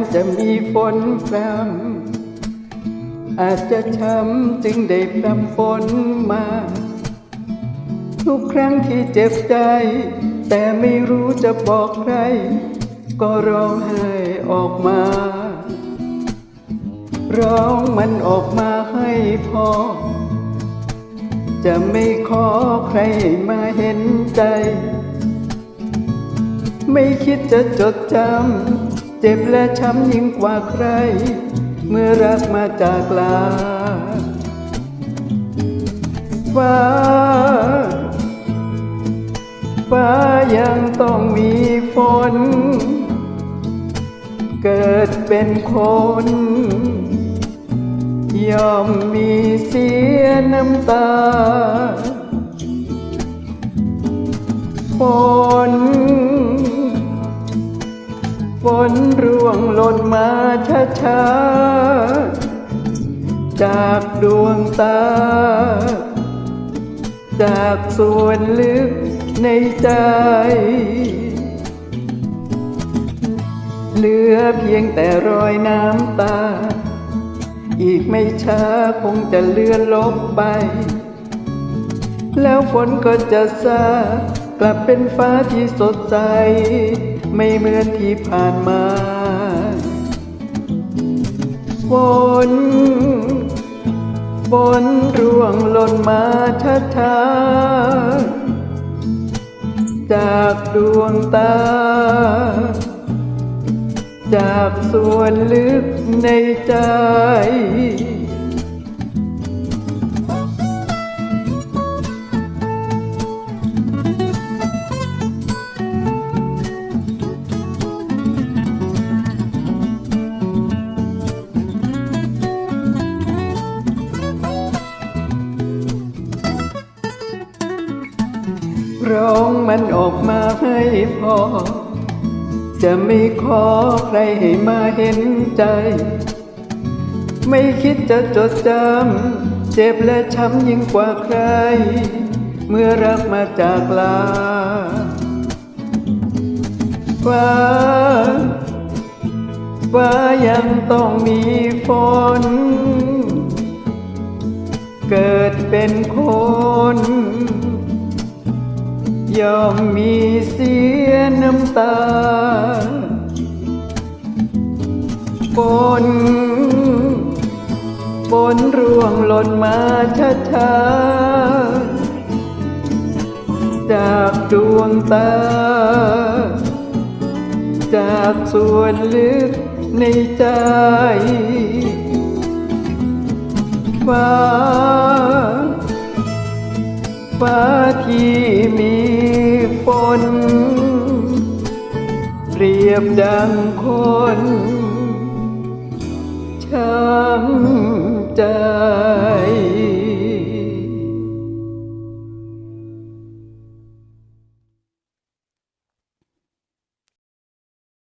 ามจะมีฝนพรำอาจจะช้ำจึงได้พรำฝนมา ทุกครั้งที่เจ็บใจ แต่ไม่รู้จะบอกใคร ก็ร้องไห้ออกมา ร้องมันออกมาให้พอ จะไม่ขอใครมาเห็นใจ ไม่คิดจะจดจำ เจ็บและช้ำยิ่งกว่าใคร เมื่อรักมาจากลาฟ้า ฟ้ายังต้องมีฝน เกิดเป็นคน ยอมมีเสียน้ำตาฝน ฝนร่วงหล่นมาช้าๆ จากดวงตา จากส่วนลึกในใจ เหลือเพียงแต่รอยน้ำตา อีกไม่ช้าคงจะเลือนลบไป แล้วฝนก็จะซา กลับเป็นฟ้าที่สดใส ไม่เหมือนที่ผ่านมา ฝนฝนร่วงหล่นมาช้าๆจากดวงตา จากส่วนลึกในใจ ร้องมันออกมาให้พอ จะไม่ขอใครให้มาเห็นใจ ไม่คิดจะจดจำ เจ็บและช้ำยิ่งกว่าใคร เมื่อรักมาจากลาฟ้าฟ้ายังต้องมีฝน เกิดเป็นคน ย่อมมีเสียน้ำตาฝนฝนร่วงหล่นมาช้าๆ จากดวงตา จากส่วนลึกในใจ ฟ้า ฟ้าที่มี เปรียบดังคนช้ำใจ